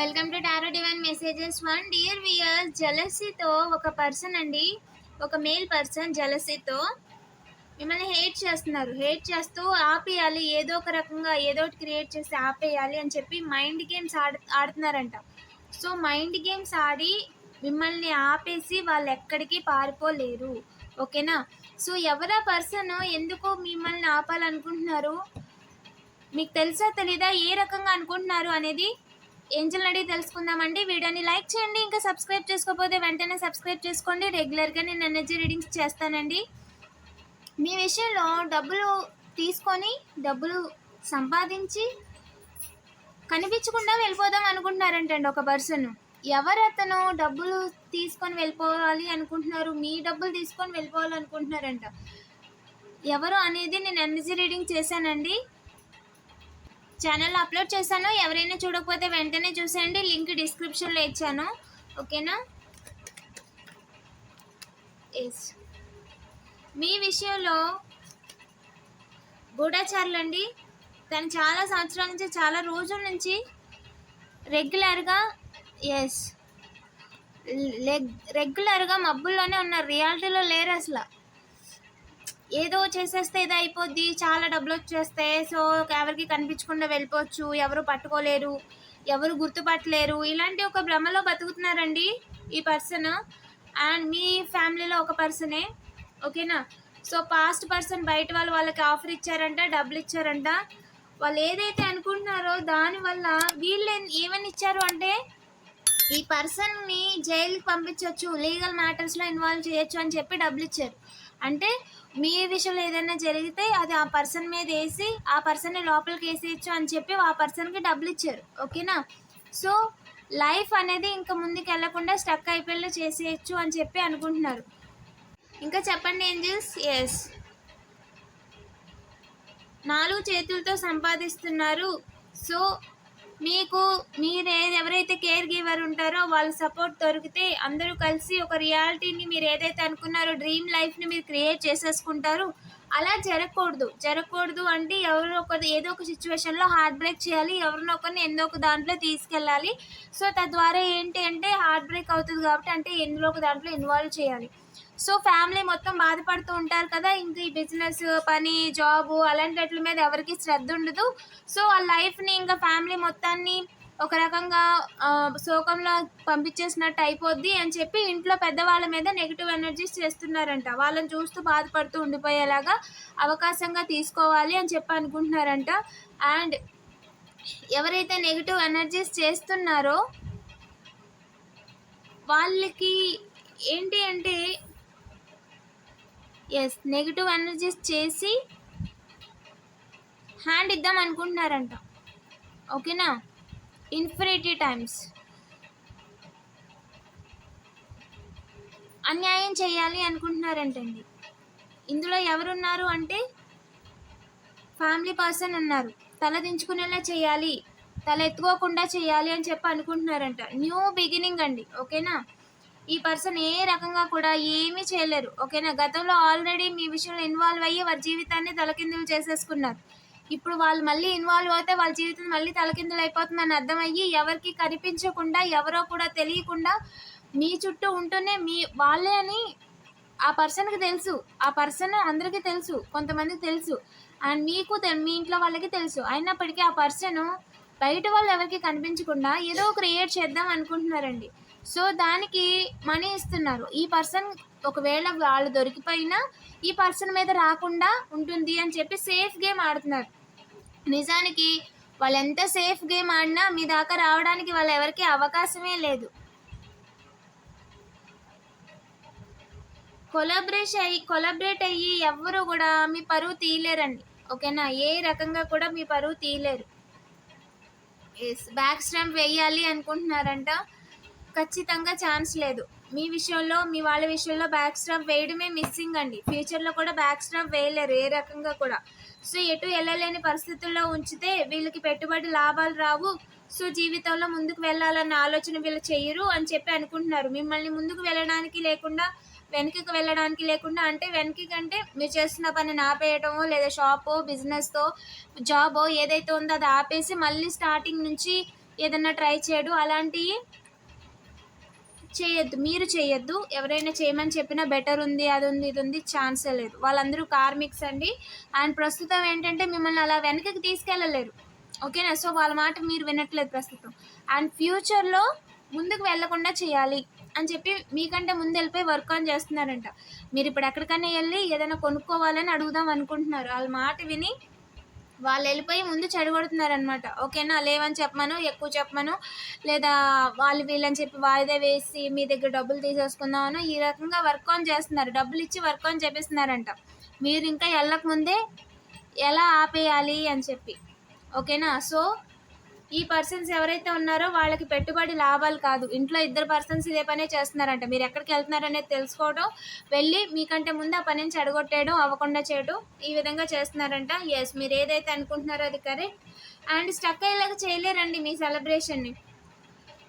Welcome to tarot divine messages one dear viewers జలసీతో ఒక person అండి. ఒక మేల్ పర్సన్ జలసీతో మిమ్మల్ని హేట్ చేస్తున్నారు. హేట్ చేస్తూ ఆపేయాలి. ఏదో ఒక రకంగా ఏదో ఒకటి క్రియేట్ చేసి ఆపేయాలి అని చెప్పి మైండ్ గేమ్స్ ఆడు ఆడుతున్నారంట. సో మైండ్ గేమ్స్ ఆడి మిమ్మల్ని ఆపేసి వాళ్ళు ఎక్కడికి పారిపోలేరు. ఓకేనా సో ఎవరా పర్సన్ ఎందుకు మిమ్మల్ని ఆపాలనుకుంటున్నారు? మీకు తెలుసా తెలీదా? ఏ రకంగా అనుకుంటున్నారు అనేది? ఏంజల్ అడిగి తెలుసుకుందామండి. వీడియోని లైక్ చేయండి ఇంకా సబ్స్క్రైబ్ చేసుకోకపోతే వెంటనే సబ్స్క్రైబ్ చేసుకోండి. రెగ్యులర్గా నేను ఎనర్జీ రీడింగ్స్ చేస్తానండి. మీ విషయంలో డబ్బులు తీసుకొని డబ్బులు సంపాదించి కనిపించకుండా వెళ్ళిపోదాం అనుకుంటున్నారంటండి ఒక పర్సన్. ఎవరు అతను డబ్బులు తీసుకొని వెళ్ళిపోవాలి అనుకుంటున్నారు మీ డబ్బులు తీసుకొని వెళ్ళిపోవాలి అనుకుంటున్నారంట. ఎవరు అనేది నేను ఎనర్జీ రీడింగ్ చేశానండి. ఛానల్లో అప్లోడ్ చేశాను. ఎవరైనా చూడకపోతే వెంటనే చూసేయండి. లింక్ డిస్క్రిప్షన్లో ఇచ్చాను. ఓకేనా? ఎస్ మీ విషయంలో గూఢాచారులు తను చాలా సంవత్సరాల నుంచి చాలా రోజుల నుంచి రెగ్యులర్గా ఎస్ రెగ్యులర్గా మబ్బుల్లోనే ఉన్నారు రియాలిటీలో లేరు అసలు. ఏదో చేసేస్తే ఇది అయిపోద్ది చాలా డబ్బులు వచ్చేస్తే సో ఎవరికి కనిపించకుండా వెళ్ళిపోవచ్చు ఎవరు పట్టుకోలేరు ఎవరు గుర్తుపట్టలేరు ఇలాంటి ఒక భ్రమలో బతుకుతున్నారండి ఈ పర్సన్ అండ్ మీ ఫ్యామిలీలో ఒక పర్సనే ఓకేనా? సో పాస్ట్ పర్సన్ బయట వాళ్ళు వాళ్ళకి ఆఫర్ ఇచ్చారంట డబ్బులు ఇచ్చారంట. వాళ్ళు ఏదైతే అనుకుంటున్నారో దానివల్ల వీళ్ళు ఏమని ఇచ్చారు అంటే ఈ పర్సన్ని జైలుకి పంపించవచ్చు లీగల్ మ్యాటర్స్లో ఇన్వాల్వ్ చేయొచ్చు అని చెప్పి డబ్బులు ఇచ్చారు. అంటే మీ విషయంలో ఏదైనా జరిగితే అది ఆ పర్సన్ మీద వేసి ఆ పర్సన్ని లోపలికి వేసేయచ్చు అని చెప్పి ఆ పర్సన్కి డబ్బులు ఇచ్చారు. ఓకేనా? సో లైఫ్ అనేది ఇంకా ముందుకు వెళ్ళకుండా స్టక్ అయిపోయేలా చేసేయచ్చు అని చెప్పి అనుకుంటున్నారు. ఇంకా చెప్పండి ఏంజిల్స్? ఎస్ నాలుగు చేతులతో సంపాదిస్తున్నారు. సో మీకు మీరు ఎవరైతే కేర్ గివర్ ఉంటారో వాళ్ళ సపోర్ట్ దొరికితే అందరూ కలిసి ఒక రియాలిటీని మీరు ఏదైతే అనుకున్నారో డ్రీమ్ లైఫ్ని మీరు క్రియేట్ చేసేసుకుంటారు. అలా జరగకూడదు. జరగకూడదు అంటే ఎవరో ఒకరు ఏదో ఒక సిచ్యువేషన్లో హార్ట్ బ్రేక్ చేయాలి ఎవరినో ఒకరిని ఎందో ఒక దాంట్లో తీసుకెళ్ళాలి. సో తద్వారా ఏంటి అంటే హార్ట్ బ్రేక్ అవుతుంది కాబట్టి అంటే ఎందులో ఒక దాంట్లో ఇన్వాల్వ్ చేయాలి. సో ఫ్యామిలీ మొత్తం బాధపడుతూ ఉంటారు కదా ఇంక ఈ బిజినెస్ పని జాబు అలాంటి వాటి మీద ఎవరికి శ్రద్ధ ఉండదు. సో ఆ లైఫ్ని ఇంకా ఫ్యామిలీ మొత్తాన్ని ఒక రకంగా శోకంలో పంపించేసినట్టు అయిపోద్ది అని చెప్పి ఇంట్లో పెద్దవాళ్ళ మీద నెగిటివ్ ఎనర్జీస్ చేస్తున్నారంట. వాళ్ళని చూస్తూ బాధపడుతూ ఉండిపోయేలాగా అవకాశంగా తీసుకోవాలి అని చెప్పి అనుకుంటున్నారంట. అండ్ ఎవరైతే నెగిటివ్ ఎనర్జీస్ చేస్తున్నారో వాళ్ళకి ఏంటి అంటే ఎస్ నెగిటివ్ ఎనర్జీస్ చేసి హ్యాండ్ ఇద్దాం అనుకుంటున్నారంట. ఓకేనా ఇన్ఫినిటీ టైమ్స్ అన్యాయం చేయాలి అనుకుంటున్నారంటండి. ఇందులో ఎవరున్నారు అంటే ఫ్యామిలీ పర్సన్ ఉన్నారు. తల దించుకునేలా చేయాలి. తల ఎత్తుకోకుండా చేయాలి అని చెప్పి అనుకుంటున్నారంట. న్యూ బిగినింగ్ అండి. ఓకేనా ఈ పర్సన్ ఏ రకంగా కూడా ఏమీ చేయలేరు ఓకేనా? గతంలో ఆల్రెడీ మీ విషయంలో ఇన్వాల్వ్ అయ్యి వారి జీవితాన్ని తలకిందులు చేసేసుకున్నారు. ఇప్పుడు వాళ్ళు మళ్ళీ ఇన్వాల్వ్ అవుతే వాళ్ళ జీవితం మళ్ళీ తలకిందులు అయిపోతుందని అర్థమయ్యి ఎవరికి కనిపించకుండా ఎవరో కూడా తెలియకుండా మీ చుట్టూ ఉంటూనే మీ వాళ్ళే అని ఆ పర్సన్కి తెలుసు. ఆ పర్సన్ అందరికీ తెలుసు కొంతమందికి తెలుసు. అండ్ మీకు మీ ఇంట్లో వాళ్ళకి తెలుసు. అయినప్పటికీ ఆ పర్సన్ బయట వాళ్ళు ఎవరికి కనిపించకుండా ఏదో క్రియేట్ చేద్దాం అనుకుంటున్నారండి. సో దానికి మనీ ఇస్తున్నారు. ఈ పర్సన్ ఒకవేళ వాళ్ళు దొరికిపోయినా ఈ పర్సన్ మీద రాకుండా ఉంటుంది అని చెప్పి సేఫ్ గేమ్ ఆడుతున్నారు. నిజానికి వాళ్ళు ఎంత సేఫ్ గేమ్ ఆడినా మీ దాకా రావడానికి వాళ్ళు ఎవరికి అవకాశమే లేదు. కొలాబరేట్ అయ్యి కొలాబరేట్ అయ్యి ఎవరు కూడా మీ పరువు తీయలేరండి. ఓకేనా? ఏ రకంగా కూడా మీ పరువు తీయలేరు. ఎస్ బ్యాక్ స్టాంప్ వేయాలి అనుకుంటున్నారంట. ఖచ్చితంగా ఛాన్స్ లేదు. మీ విషయంలో మీ వాళ్ళ విషయంలో బ్యాక్ స్టాప్ వేయడమే మిస్సింగ్ అండి. ఫ్యూచర్లో కూడా బ్యాక్ స్టాప్ వేయలేరు ఏ రకంగా కూడా. సో ఎటు వెళ్ళలేని పరిస్థితుల్లో ఉంచితే వీళ్ళకి పెట్టుబడి లాభాలు రావు. సో జీవితంలో ముందుకు వెళ్ళాలన్న ఆలోచన వీళ్ళు చేయరు అని చెప్పి అనుకుంటున్నారు. మిమ్మల్ని ముందుకు వెళ్ళడానికి లేకుండా వెనకకి వెళ్ళడానికి లేకుండా అంటే వెనక్కి కంటే మీరు చేస్తున్న పనిని ఆపేయటమో లేదా షాపో బిజినెస్తో జాబో ఏదైతే ఉందో అది ఆపేసి మళ్ళీ స్టార్టింగ్ నుంచి ఏదన్నా ట్రై చేయడు అలాంటివి చేయొద్దు మీరు చేయొద్దు. ఎవరైనా చేయమని చెప్పినా బెటర్ ఉంది అది ఉంది ఇది ఉంది ఛాన్సే లేదు. వాళ్ళందరూ కార్మిక్స్ అండి. అండ్ ప్రస్తుతం ఏంటంటే మిమ్మల్ని అలా వెనకకి తీసుకెళ్ళలేరు. ఓకేనా? సో వాళ్ళ మాట మీరు వినట్లేదు ప్రస్తుతం. అండ్ ఫ్యూచర్లో ముందుకు వెళ్ళకుండా చేయాలి అని చెప్పి మీకంటే ముందు వెళ్ళిపోయి వర్క్ ఆన్ చేస్తున్నారంట. మీరు ఇప్పుడు ఎక్కడికైనా వెళ్ళి ఏదైనా కొనుక్కోవాలని అడుగుదాం అనుకుంటున్నారు. వాళ్ళ మాట విని వాళ్ళు వెళ్ళిపోయి ముందు చెడగొడుతున్నారు అనమాట ఓకేనా? లేవని చెప్పమను ఎక్కువ చెప్పమను లేదా వాళ్ళు వీళ్ళని చెప్పి వాయిదా వేసి మీ దగ్గర డబ్బులు తీసేసుకుందామను ఈ రకంగా వర్క్ ఆన్ చేస్తున్నారు. డబ్బులు ఇచ్చి వర్క్ ఆన్ చేపిస్తున్నారంట. మీరు ఇంకా వెళ్ళక ముందే ఎలా ఆపేయాలి అని చెప్పి. ఓకేనా? సో ఈ పర్సన్స్ ఎవరైతే ఉన్నారో వాళ్ళకి పెట్టుబడి లాభాలు కాదు. ఇంట్లో ఇద్దరు పర్సన్స్ ఇదే పనే చేస్తున్నారంట. మీరు ఎక్కడికి వెళ్తున్నారనేది తెలుసుకోవడం వెళ్ళి మీకంటే ముందు ఆ పనిని చెడగొట్టేయడం అవ్వకుండా చేయడం ఈ విధంగా చేస్తున్నారంట. ఎస్ మీరు ఏదైతే అనుకుంటున్నారో అది కరెక్ట్ అండ్ స్టక్ అయ్యేలాగా చేయలేరండి మీ సెలబ్రేషన్ని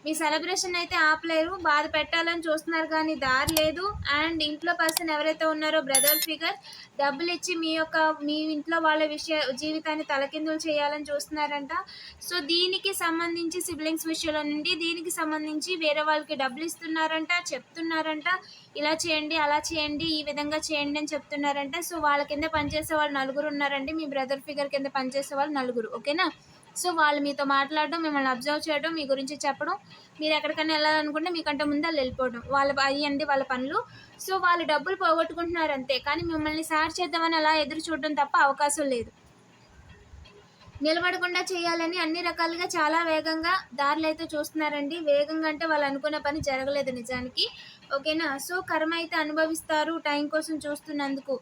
మీ సెలబ్రేషన్ అయితే ఆపలేరు. బాధ పెట్టాలని చూస్తున్నారు కానీ దారి లేదు. అండ్ ఇంట్లో పర్సన్ ఎవరైతే ఉన్నారో బ్రదర్ ఫిగర్ డబ్బులు ఇచ్చి మీ యొక్క మీ ఇంట్లో వాళ్ళ విషయ జీవితాన్ని తలకిందులు చేయాలని చూస్తున్నారంట. సో దీనికి సంబంధించి సిబ్లింగ్స్ విషయంలో నుండి దీనికి సంబంధించి వేరే వాళ్ళకి డబ్బులు ఇస్తున్నారంట చెప్తున్నారంట. ఇలా చేయండి అలా చేయండి ఈ విధంగా చేయండి అని చెప్తున్నారంట. సో వాళ్ళ కింద పనిచేసే వాళ్ళు నలుగురు ఉన్నారండి. మీ బ్రదర్ ఫిగర్ కింద పనిచేసే వాళ్ళు నలుగురు. ఓకేనా? సో వాళ్ళు మీతో మాట్లాడడం మిమ్మల్ని అబ్జర్వ్ చేయడం మీ గురించి చెప్పడం మీరు ఎక్కడికైనా వెళ్ళాలనుకుంటే మీకంటే ముందు వాళ్ళు వెళ్ళిపోవడం. వాళ్ళ అయ్యండి వాళ్ళ పనులు. సో వాళ్ళు డబ్బులు పోగొట్టుకుంటున్నారు అంతే. కానీ మిమ్మల్ని సార్ చేద్దామని అలా ఎదురు చూడడం తప్ప అవకాశం లేదు. నిలబడకుండా చేయాలని అన్ని రకాలుగా చాలా వేగంగా దారులు అయితే చూస్తున్నారండి. వేగంగా అంటే వాళ్ళు అనుకున్న పని జరగలేదు నిజానికి. ఓకేనా? సో కర్మ అయితే అనుభవిస్తారు టైం కోసం చూస్తున్నందుకు.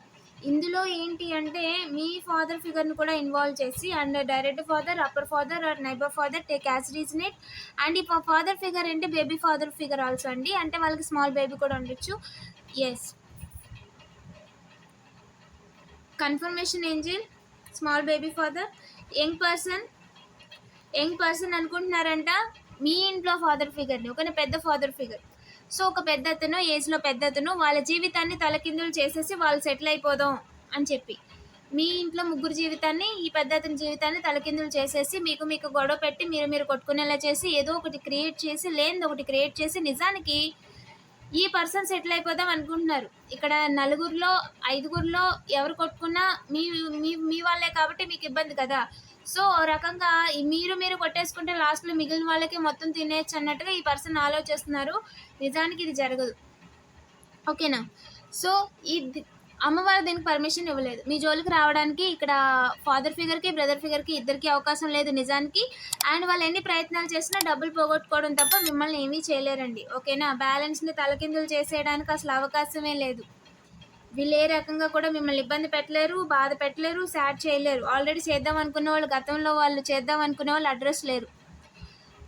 ఇందులో ఏంటి అంటే మీ ఫాదర్ ఫిగర్ని కూడా ఇన్వాల్వ్ చేసి and direct father upper father or neighbour father take as resonate and ఈ ఫాదర్ ఫిగర్ అంటే బేబీ ఫాదర్ ఫిగర్ ఆల్సో అండి. అంటే వాళ్ళకి స్మాల్ బేబీ కూడా ఉండొచ్చు. Yes confirmation angel? Small baby father? Young person young person అనుకుంటున్నారంట మీ ఇంట్లో ఫాదర్ ఫిగర్ని ఒక పెద్ద ఫాదర్ ఫిగర్. సో ఒక పెద్ద అతను ఏజ్లో పెద్ద అతను వాళ్ళ జీవితాన్ని తలకిందులు చేసేసి వాళ్ళు సెటిల్ అయిపోదాం అని చెప్పి. మీ ఇంట్లో ముగ్గురు జీవితాన్ని ఈ పెద్ద అతని జీవితాన్ని తలకిందులు చేసేసి మీకు మీకు గొడవ పెట్టి మీరు మీరు కొట్టుకునేలా చేసి ఏదో ఒకటి క్రియేట్ చేసి లేనిది ఒకటి క్రియేట్ చేసి నిజానికి ఈ పర్సన్ సెటిల్ అయిపోదాం అనుకుంటున్నారు. ఇక్కడ నలుగురిలో ఐదుగురిలో ఎవరు కొట్టుకున్నా మీ మీ మీ వాళ్ళే కాబట్టి మీకు ఇబ్బంది కదా. సో ఓ రకంగా మీరు మీరు కొట్టేసుకుంటే లాస్ట్లో మిగిలిన వాళ్ళకి మొత్తం తినేయచ్చు అన్నట్టుగా ఈ పర్సన్ ఆలోచిస్తున్నారు. నిజానికి ఇది జరగదు. ఓకేనా? సో ఈ అమ్మవారు దీనికి పర్మిషన్ ఇవ్వలేదు. మీ జోలికి రావడానికి ఇక్కడ ఫాదర్ ఫిగర్కి బ్రదర్ ఫిగర్కి ఇద్దరికి అవకాశం లేదు నిజానికి. అండ్ వాళ్ళు ఎన్ని ప్రయత్నాలు చేసినా డబ్బులు పోగొట్టుకోవడం తప్ప మిమ్మల్ని ఏమీ చేయలేరండి. ఓకేనా? బ్యాలెన్స్ని తలకిందులు చేసేయడానికి అసలు అవకాశమే లేదు. వీళ్ళు ఏ రకంగా కూడా మిమ్మల్ని ఇబ్బంది పెట్టలేరు బాధ పెట్టలేరు సాడ్ చేయలేరు. ఆల్రెడీ చేద్దాం అనుకున్న వాళ్ళు గతంలో వాళ్ళు చేద్దాం అనుకునే వాళ్ళు అడ్రస్ లేరు.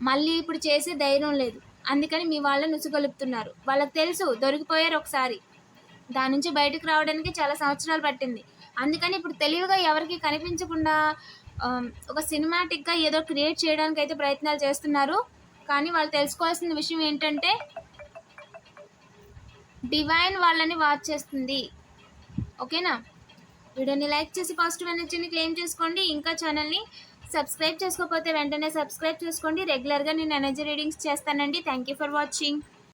మళ్ళీ ఇప్పుడు చేసే ధైర్యం లేదు. అందుకని మీ వాళ్ళని ఉసుగొలుపుతున్నారు. వాళ్ళకి తెలుసు దొరికిపోయారు ఒకసారి. దాని నుంచి బయటకు రావడానికి చాలా సంవత్సరాలు పట్టింది. అందుకని ఇప్పుడు తెలివిగా ఎవరికి కనిపించకుండా ఒక సినిమాటిక్గా ఏదో క్రియేట్ చేయడానికి అయితే ప్రయత్నాలు చేస్తున్నారు. కానీ వాళ్ళు తెలుసుకోవాల్సిన విషయం ఏంటంటే డివైన్ వాళ్ళని వాచ్ చేస్తుంది. ఓకేనా? వీడియోని లైక్ చేసి పాజిటివ్ ఎనర్జీని క్లెయిమ్ చేసుకోండి. ఇంకా ఛానల్ని సబ్స్క్రైబ్ చేసుకోకపోతే వెంటనే సబ్స్క్రైబ్ చేసుకోండి. రెగ్యులర్గా నేను ఎనర్జీ రీడింగ్స్ చేస్తానండి. Thank you for watching